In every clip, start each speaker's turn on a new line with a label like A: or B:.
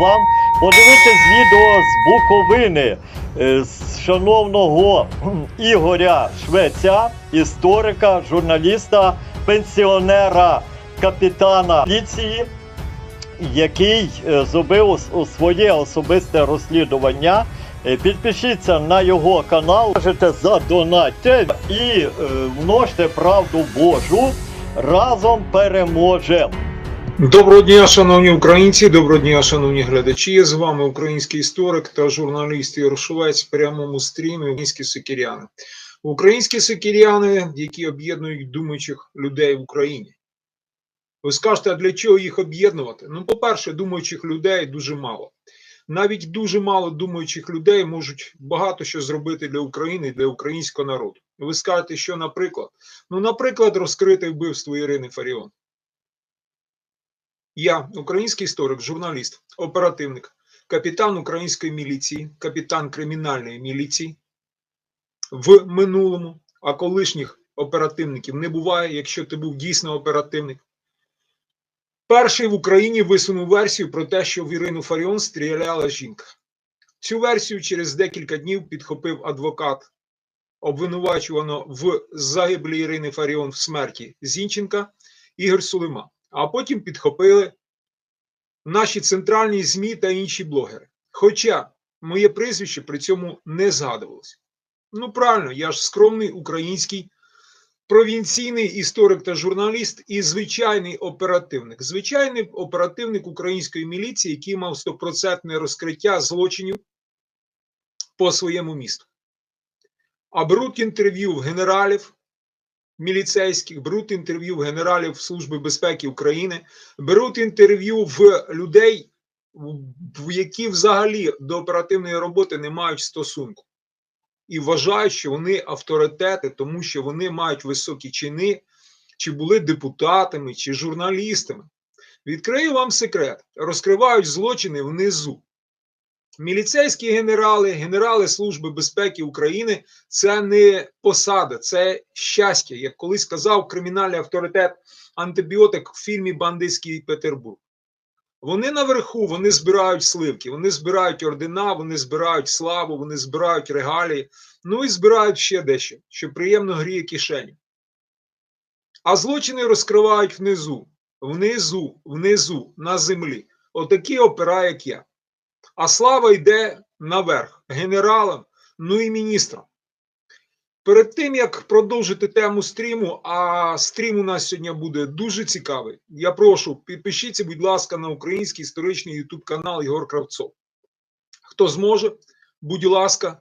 A: вам подивитись відео з Буковини е, з шановного Ігоря Швеця, історика, журналіста, пенсіонера, капітана поліції, який е, зробив своє особисте розслідування. Е, Підпишіться на його канал, можете задонатьте і е, множте правду Божу. Разом переможемо.
B: Доброго дня, шановні українці, доброго дня, шановні глядачі. З вами український історик та журналіст Ігор в прямому стрімі Українські сокіряни. Українські сокіряни, які об'єднують думаючих людей в Україні. Ви скажете, а для чого їх об'єднувати? Ну, по-перше, думаючих людей дуже мало. Навіть дуже мало думаючих людей можуть багато що зробити для України для українського народу. Ви скажете, що, наприклад, ну, наприклад, розкрити вбивство Ірини Фаріон. Я, український історик, журналіст, оперативник, капітан української міліції, капітан кримінальної міліції в минулому, а колишніх оперативників не буває, якщо ти був дійсно оперативник. Перший в Україні висунув версію про те, що в Ірину Фаріон стріляла жінка. Цю версію через декілька днів підхопив адвокат обвинувачувано в загиблі Ірини Фаріон в смерті Зінченка Ігор Сулима а потім підхопили наші центральні ЗМІ та інші блогери. Хоча моє прізвище при цьому не згадувалося. Ну, правильно, я ж скромний український провінційний історик та журналіст і звичайний оперативник. Звичайний оперативник української міліції, який мав стопроцентне розкриття злочинів по своєму місту. А беруть інтерв'ю в генералів, міліцейських, беруть інтерв'ю в генералів Служби безпеки України, беруть інтерв'ю в людей, які взагалі до оперативної роботи не мають стосунку. І вважають, що вони авторитети, тому що вони мають високі чини, чи були депутатами, чи журналістами. Відкрию вам секрет: розкривають злочини внизу. Міліцейські генерали, генерали Служби безпеки України це не посада, це щастя. Як колись сказав кримінальний авторитет антибіотик в фільмі Бандитський Петербург. Вони наверху, вони збирають сливки, вони збирають ордена, вони збирають славу, вони збирають регалії, ну і збирають ще дещо, що приємно гріє кишені. А злочини розкривають внизу, внизу, внизу, на землі. Отакі опера, як я. А слава йде наверх генералам, ну і міністрам. Перед тим як продовжити тему стріму, а стрім у нас сьогодні буде дуже цікавий. Я прошу, підпишіться, будь ласка, на український історичний YouTube канал Єгор Кравцов. Хто зможе, будь ласка,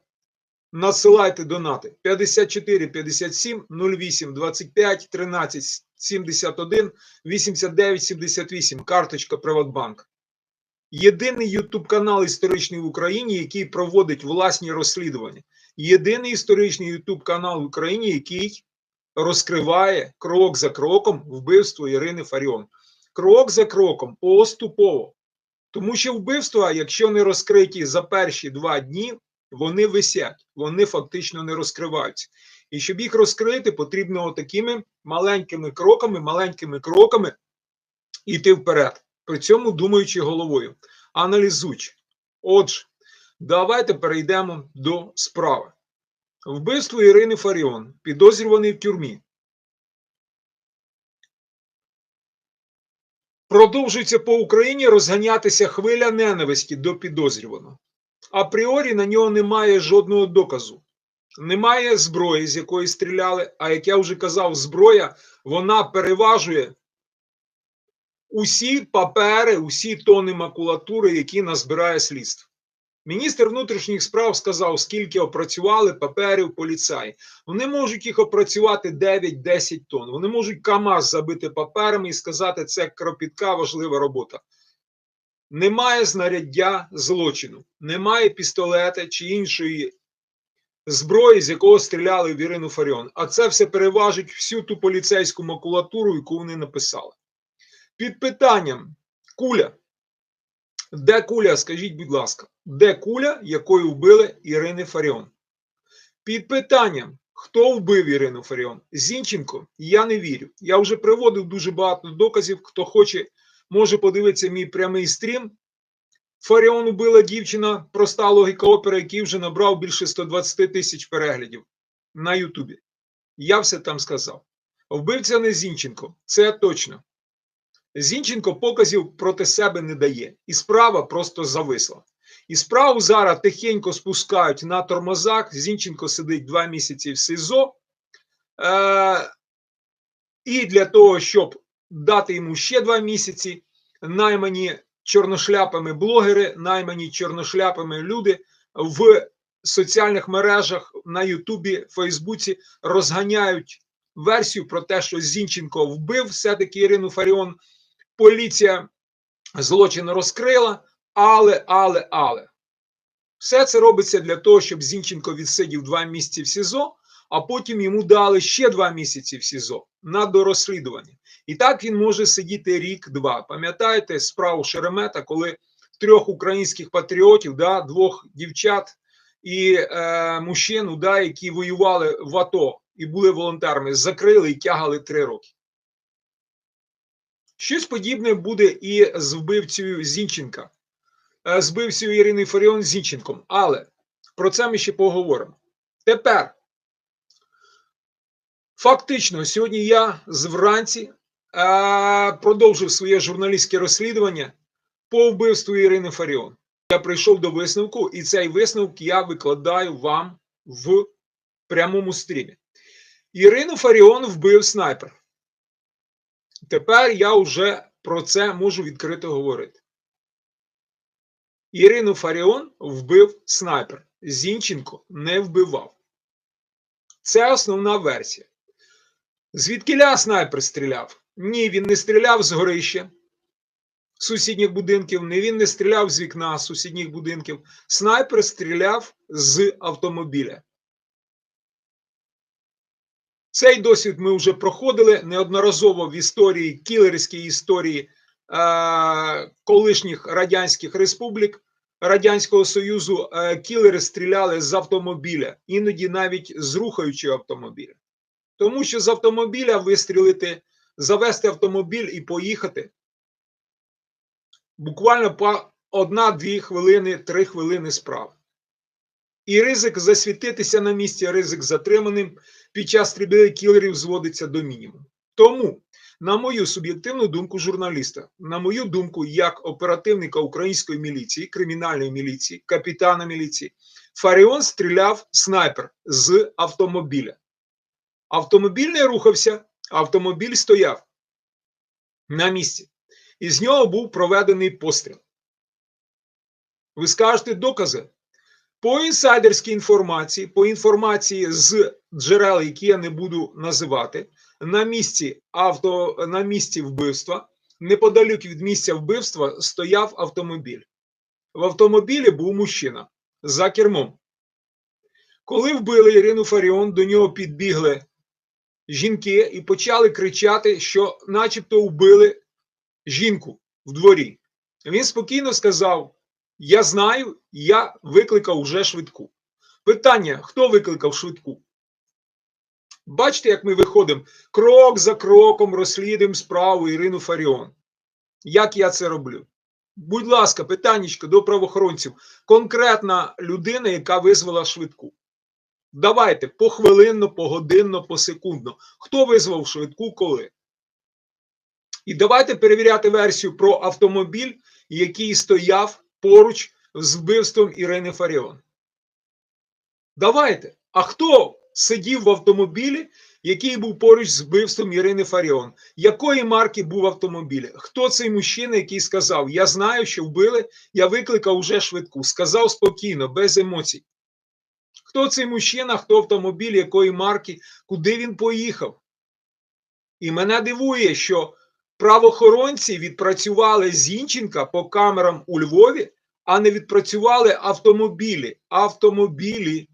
B: надсилайте донати 54 57 08 25 13 71 89 78. Карточка Приватбанк. Єдиний Ютуб канал історичний в Україні, який проводить власні розслідування. Єдиний історичний Ютуб канал в Україні, який розкриває крок за кроком вбивство Ірини Фаріон. Крок за кроком, поступово. Тому що вбивства, якщо не розкриті за перші два дні, вони висять, вони фактично не розкриваються. І щоб їх розкрити, потрібно такими маленькими кроками, маленькими кроками йти вперед при цьому думаючи головою, аналізуючи. Отже, давайте перейдемо до справи. Вбивство Ірини Фаріон, підозрюваний в тюрмі. Продовжується по Україні розганятися хвиля ненависті до підозрюваного. Апріорі на нього немає жодного доказу. Немає зброї, з якої стріляли, а як я вже казав, зброя вона переважує усі папери, усі тони макулатури, які назбирає слідство. Міністр внутрішніх справ сказав, скільки опрацювали паперів поліцаї. Вони можуть їх опрацювати 9-10 тонн. Вони можуть КАМАЗ забити паперами і сказати, це кропітка важлива робота. Немає знаряддя злочину, немає пістолета чи іншої зброї, з якого стріляли в Ірину Фаріон. А це все переважить всю ту поліцейську макулатуру, яку вони написали. Під питанням куля. Де куля, скажіть, будь ласка, де куля, якою вбили Ірини Фаріон? Під питанням, хто вбив Ірину Фаріон? Зінченко, я не вірю. Я вже приводив дуже багато доказів. Хто хоче, може подивитися мій прямий стрім Фаріон убила дівчина, проста логіка опери, який вже набрав більше 120 тисяч переглядів на Ютубі. Я все там сказав. Вбивця не Зінченко, це точно. Зінченко показів проти себе не дає, і справа просто зависла. І справу зараз тихенько спускають на тормозах. Зінченко сидить два місяці в СИЗО. Е- і для того, щоб дати йому ще два місяці, наймані чорношляпами блогери, наймані чорношляпами люди в соціальних мережах на Ютубі, Фейсбуці розганяють версію про те, що Зінченко вбив все-таки Ірину Фаріон. Поліція злочин розкрила, але, але, але. Все це робиться для того, щоб Зінченко відсидів два місяці в СІЗО, а потім йому дали ще два місяці в СІЗО на дорозслідування. І так він може сидіти рік-два. Пам'ятаєте справу Шеремета, коли трьох українських патріотів, да, двох дівчат і е, мужчину, да, які воювали в АТО і були волонтерами, закрили і тягали три роки. Щось подібне буде і з вбивцею Зінченка, е, з вбивцею Ірини Фаріон Зінченком. Але про це ми ще поговоримо. Тепер, фактично, сьогодні я вранці е, продовжив своє журналістське розслідування по вбивству Ірини Фаріон. Я прийшов до висновку, і цей висновок я викладаю вам в прямому стрімі. Ірину Фаріон вбив снайпер. Тепер я вже про це можу відкрито говорити. Ірину Фаріон вбив снайпер. Зінченко не вбивав. Це основна версія. Звідкиля снайпер стріляв? Ні, він не стріляв з горища сусідніх будинків, ні він не стріляв з вікна сусідніх будинків. Снайпер стріляв з автомобіля. Цей досвід ми вже проходили неодноразово в історії, кілерській історії е, колишніх радянських республік Радянського Союзу. Е, кілери стріляли з автомобіля, іноді навіть з рухаючого автомобіля. Тому що з автомобіля вистрілити, завести автомобіль і поїхати буквально по одна-дві хвилини, три хвилини справи. І ризик засвітитися на місці, ризик затриманим під час стрільби кілерів зводиться до мінімуму. Тому, на мою суб'єктивну думку журналіста, на мою думку, як оперативника української міліції, кримінальної міліції, капітана міліції, Фаріон стріляв снайпер з автомобіля. Автомобіль не рухався, автомобіль стояв на місці. І з нього був проведений постріл. Ви скажете докази? По інсайдерській інформації, по інформації з джерел, які я не буду називати, на місці авто, на місці вбивства, неподалік від місця вбивства, стояв автомобіль. В автомобілі був мужчина за кермом. Коли вбили Ірину Фаріон, до нього підбігли жінки і почали кричати, що, начебто, вбили жінку в дворі. Він спокійно сказав: Я знаю, я викликав вже швидку. Питання: хто викликав швидку? Бачите, як ми виходимо крок за кроком розслідуємо справу Ірину Фаріон. Як я це роблю? Будь ласка, питаннячко до правоохоронців. Конкретна людина, яка визвала швидку. Давайте похвилинно, погодинно, посекундно. Хто визвав швидку, коли? І давайте перевіряти версію про автомобіль, який стояв поруч з вбивством Ірини Фаріон. Давайте. А хто сидів в автомобілі, який був поруч з вбивством Ірини Фаріон? Якої марки був автомобіль? Хто цей мужчина, який сказав: Я знаю, що вбили, я викликав уже швидку. Сказав спокійно, без емоцій. Хто цей мужчина, хто автомобіль, якої марки, куди він поїхав? І мене дивує, що правоохоронці відпрацювали Зінченка по камерам у Львові, а не відпрацювали автомобілі. Автомобілі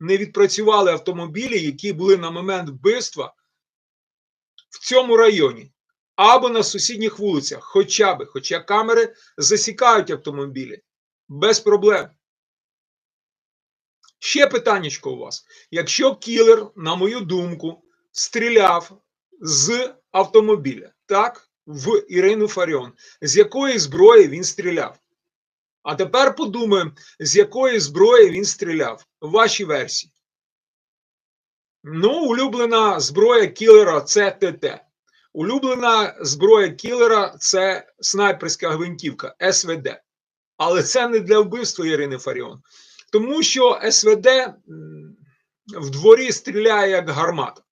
B: не відпрацювали автомобілі, які були на момент вбивства в цьому районі або на сусідніх вулицях, хоча би, хоча камери засікають автомобілі без проблем. Ще питаннячко у вас. Якщо кілер, на мою думку, стріляв з автомобіля, так, в Ірину Фаріон, з якої зброї він стріляв? А тепер подумаємо, з якої зброї він стріляв. Ваші версії. Ну, улюблена зброя кілера це ТТ. Улюблена зброя кілера це снайперська гвинтівка СВД. Але це не для вбивства Ірини Фаріон. Тому що СВД в дворі стріляє як гармата.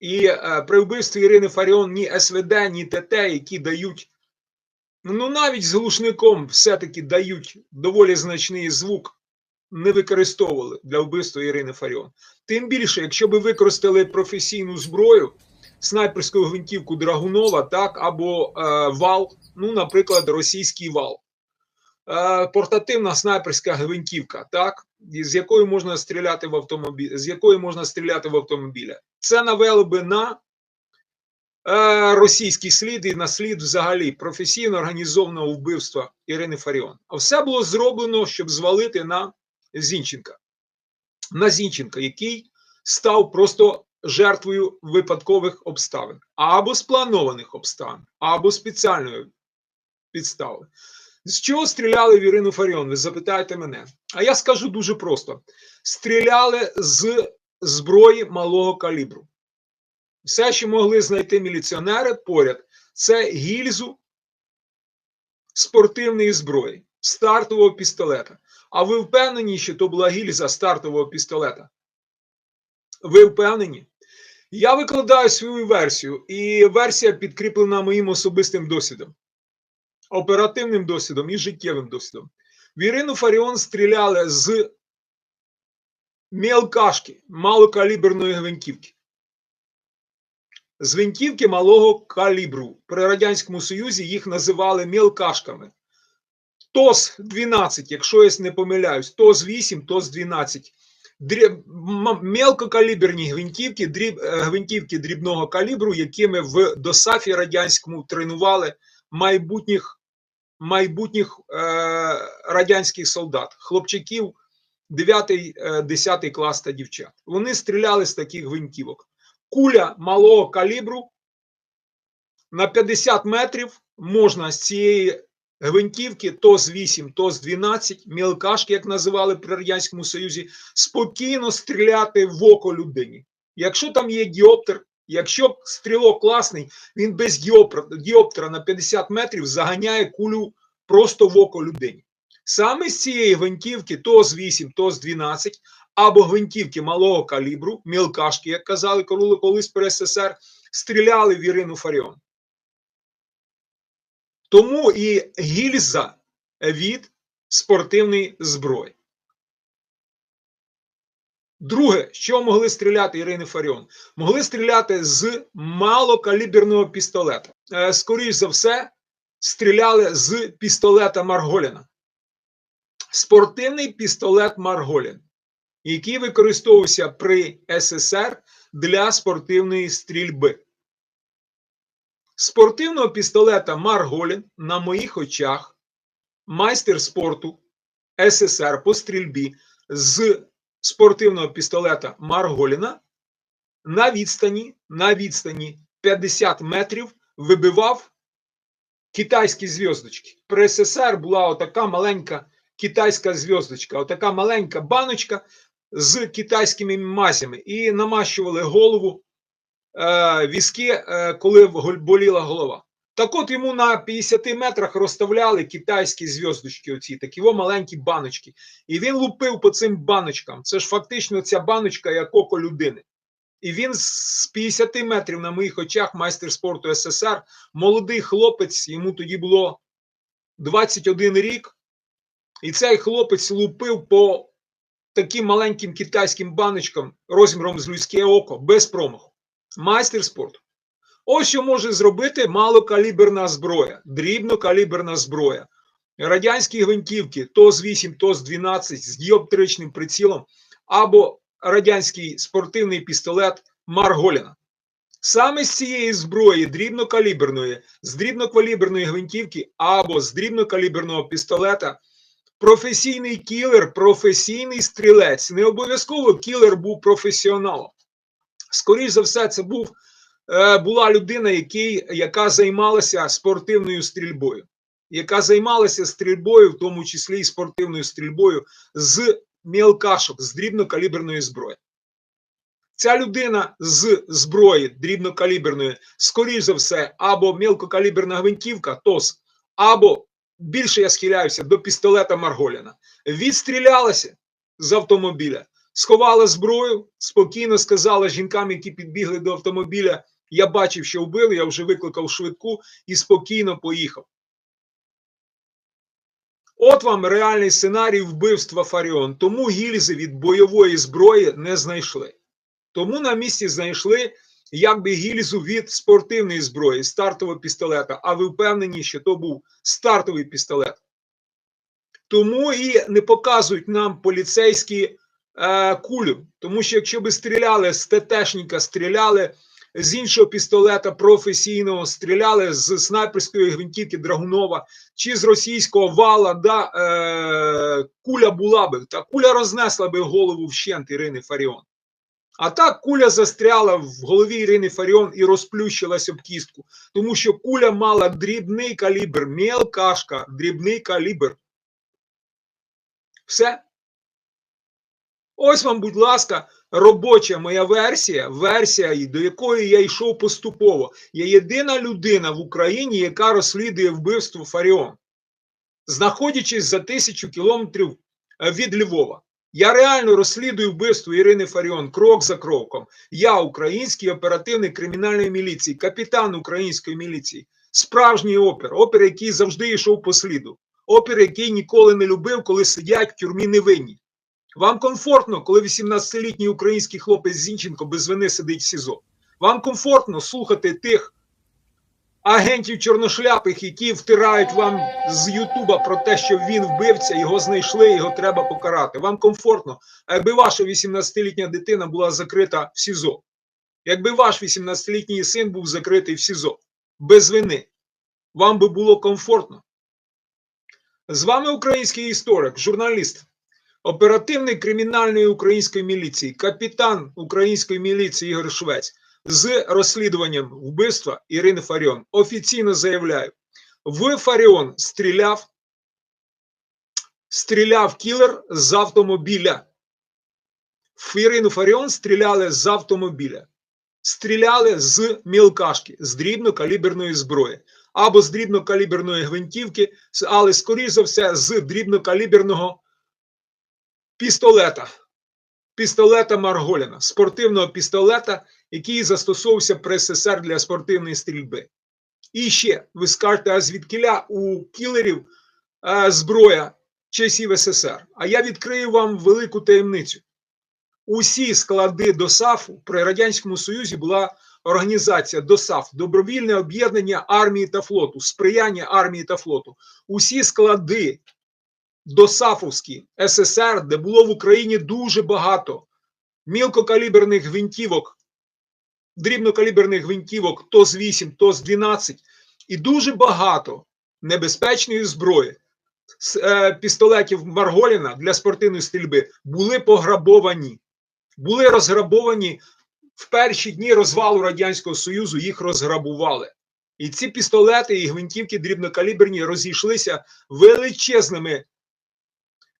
B: І е, при вбивстві Ірини Фаріон ні СВД, ні ТТ, які дають, ну навіть з глушником все-таки дають доволі значний звук, не використовували для вбивства Ірини Фаріон. Тим більше, якщо би використали професійну зброю, снайперську гвинтівку Драгунова, так, або е, вал, ну, наприклад, російський вал. Е, портативна снайперська гвинтівка, так, з якою можна стріляти в автомобіль, з якої можна стріляти в автомобіля. Це навело би на е, російський слід і на слід взагалі професійно організованого вбивства Ірини Фаріон. А все було зроблено, щоб звалити на Зінченка. На Зінченка, який став просто жертвою випадкових обставин, або спланованих обставин, або спеціальної підстави. З чого стріляли в Ірину Фаріон? Ви запитаєте мене. А я скажу дуже просто: стріляли з зброї малого калібру. Все, що могли знайти міліціонери поряд, це гільзу спортивної зброї, стартового пістолета. А ви впевнені, що то була гільза стартового пістолета? Ви впевнені? Я викладаю свою версію, і версія підкріплена моїм особистим досвідом, оперативним досвідом і життєвим досвідом. В Ірину Фаріон стріляли з мелкашки, малокаліберної гвинтівки. З гвинтівки малого калібру. При Радянському Союзі їх називали мелкашками. ТОС-12, якщо я не помиляюсь, ТОС-8, ТОС-12. Дріб... Мелкокаліберні гвинтівки, дріб... е, гвинтівки дрібного калібру, якими в ДОСАФі радянському тренували майбутніх, майбутніх е... радянських солдат, хлопчиків 9-10 клас та дівчат. Вони стріляли з таких гвинтівок. Куля малого калібру на 50 метрів можна з цієї гвинтівки ТОС-8, ТОС-12, мілкашки, як називали при Радянському Союзі, спокійно стріляти в око людині. Якщо там є діоптер, якщо стрілок класний, він без діоптера на 50 метрів заганяє кулю просто в око людині. Саме з цієї гвинтівки ТОС-8, ТОС-12 або гвинтівки малого калібру, мілкашки, як казали коли- колись при СССР, стріляли в Ірину Фаріон. Тому і гільза від спортивної зброї. Друге, що могли стріляти Ірини Фаріон? Могли стріляти з малокаліберного пістолета. Е, Скоріш за все, стріляли з пістолета Марголіна. Спортивний пістолет Марголін, який використовувався при СССР для спортивної стрільби. Спортивного пістолета Марголін на моїх очах майстер спорту СССР по стрільбі з спортивного пістолета Марголіна на відстані, на відстані 50 метрів вибивав китайські зв'язочки. При СССР була отака маленька китайська зв'язочка, отака маленька баночка з китайськими мазями і намащували голову е, візки, е, коли боліла голова. Так от йому на 50 метрах розставляли китайські зв'язочки, оці такі о, маленькі баночки. І він лупив по цим баночкам. Це ж фактично ця баночка як око людини. І він з 50 метрів на моїх очах, майстер спорту СССР, молодий хлопець, йому тоді було 21 рік. І цей хлопець лупив по таким маленьким китайським баночкам розміром з людське око без промаху. Майстер спорту. Ось що може зробити малокаліберна зброя, дрібнокаліберна зброя. Радянські гвинтівки ТОС-8, ТОС-12 з діоптричним прицілом або радянський спортивний пістолет Марголіна. Саме з цієї зброї дрібнокаліберної, з дрібнокаліберної гвинтівки або з дрібнокаліберного пістолета професійний кілер, професійний стрілець. Не обов'язково кілер був професіоналом. Скоріше за все, це був, е, була людина, який, яка займалася спортивною стрільбою. яка займалася стрільбою, в тому числі і спортивною стрільбою, з мілкашок, з дрібнокаліберної зброї. Ця людина з зброї дрібнокаліберної, скоріш за все, або мілкокаліберна гвинтівка, ТОС, або більше я схиляюся до пістолета Марголіна. Відстрілялася з автомобіля, сховала зброю, спокійно сказала жінкам, які підбігли до автомобіля. Я бачив, що вбили, я вже викликав швидку і спокійно поїхав. От вам реальний сценарій вбивства Фаріон. Тому гільзи від бойової зброї не знайшли. Тому на місці знайшли якби гільзу від спортивної зброї, стартового пістолета. А ви впевнені, що то був стартовий пістолет. Тому і не показують нам поліцейські е, кулю. Тому що якщо би стріляли з ТТшника, стріляли з іншого пістолета професійного, стріляли з снайперської гвинтівки Драгунова чи з російського вала, да, е, куля була би, та куля рознесла би голову вщент Ірини Фаріон. А так куля застряла в голові Ірини Фаріон і розплющилась об кістку, тому що куля мала дрібний калібр, мелкашка, дрібний калібр. Все. Ось вам, будь ласка, робоча моя версія, версія, до якої я йшов поступово. Я єдина людина в Україні, яка розслідує вбивство Фаріон, знаходячись за тисячу кілометрів е, від Львова. Я реально розслідую вбивство Ірини Фаріон крок за кроком. Я український оперативник кримінальної міліції, капітан української міліції, справжній опер, опер, який завжди йшов по сліду, опер, який ніколи не любив, коли сидять в тюрмі невинні. Вам комфортно, коли 18-літній український хлопець Зінченко без вини сидить в СІЗО. Вам комфортно слухати тих агентів чорношляпих, які втирають вам з Ютуба про те, що він вбивця, його знайшли, його треба покарати. Вам комфортно, а якби ваша 18-літня дитина була закрита в СІЗО, якби ваш 18-літній син був закритий в СІЗО? Без вини, вам би було комфортно. З вами український історик, журналіст, оперативник кримінальної української міліції, капітан української міліції Ігор Швець з розслідуванням вбивства Ірини Фаріон. Офіційно заявляю, в Фаріон стріляв, стріляв кілер з автомобіля. В Ірину Фаріон стріляли з автомобіля. Стріляли з мілкашки, з дрібнокаліберної зброї або з дрібнокаліберної гвинтівки, але, скоріш за все, з дрібнокаліберного пістолета. Пістолета Марголіна, спортивного пістолета, який застосовувався при СССР для спортивної стрільби. І ще, ви скажете, а звідкиля у кілерів е, зброя часів СССР. А я відкрию вам велику таємницю. Усі склади ДОСАФу при Радянському Союзі була організація ДОСАФ, добровільне об'єднання армії та флоту, сприяння армії та флоту. Усі склади ДОСАФовські СССР, де було в Україні дуже багато мілкокаліберних гвинтівок, дрібнокаліберних гвинтівок ТОЗ-8, ТОЗ-12 і дуже багато небезпечної зброї. з, е, Пістолетів Марголіна для спортивної стрільби були пограбовані, були розграбовані в перші дні розвалу Радянського Союзу, їх розграбували. І ці пістолети і гвинтівки дрібнокаліберні розійшлися величезними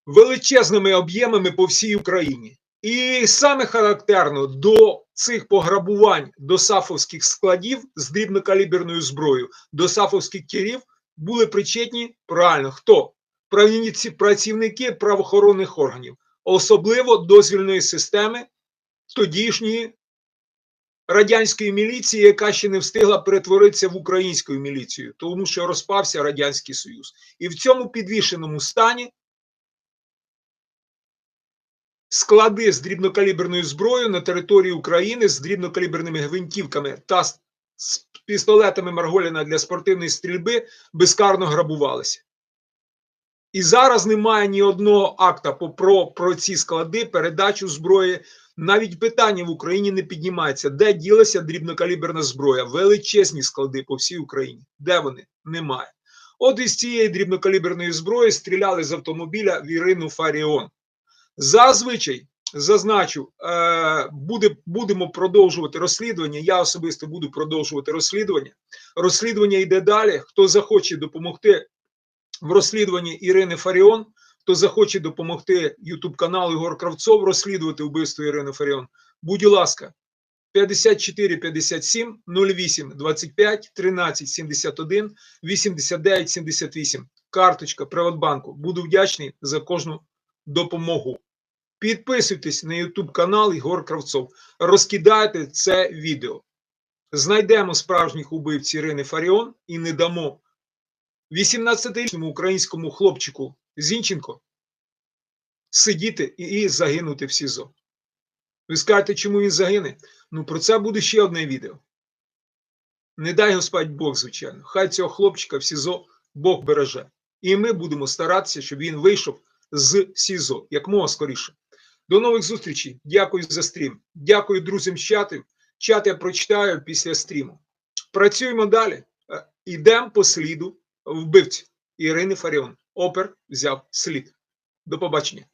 B: величезними об'ємами по всій Україні. І саме характерно до цих пограбувань до сафовських складів з дрібнокаліберною зброєю, до сафовських керів були причетні правильно хто? Правніці- Працівники правоохоронних органів, особливо дозвільної системи тодішньої радянської міліції, яка ще не встигла перетворитися в українську міліцію, тому що розпався Радянський Союз. І в цьому підвішеному стані склади з дрібнокаліберною зброєю на території України з дрібнокаліберними гвинтівками та з пістолетами Марголіна для спортивної стрільби безкарно грабувалися. І зараз немає ні одного акта про, про ці склади, передачу зброї. Навіть питання в Україні не піднімається, де ділася дрібнокаліберна зброя, величезні склади по всій Україні. Де вони? Немає. От із цієї дрібнокаліберної зброї стріляли з автомобіля в Ірину Фаріон. Зазвичай зазначу, е, буде, будемо продовжувати розслідування. Я особисто буду продовжувати розслідування. Розслідування йде далі. Хто захоче допомогти в розслідуванні Ірини Фаріон. Хто захоче допомогти YouTube каналу Ігор Кравцов розслідувати вбивство Ірини Фаріон, будь ласка, 54 57 08 25 13 71 89 78. Карточка Приватбанку. Буду вдячний за кожну допомогу. Підписуйтесь на YouTube канал Ігор Кравцов. Розкидайте це відео. Знайдемо справжніх убивць Ірини Фаріон і не дамо 18-річному українському хлопчику Зінченко сидіти і загинути в СІЗО. Ви скажете, чому він загине? Ну про це буде ще одне відео. Не дай Господь Бог, звичайно. Хай цього хлопчика в СІЗО Бог береже. І ми будемо старатися, щоб він вийшов з СІЗО як мога скоріше. До нових зустрічей. Дякую за стрім. Дякую друзям з чатів. Чат я прочитаю після стріму. Працюємо далі. Е, Ідемо по сліду вбивці Ірини Фаріон. Опер взяв слід. До побачення.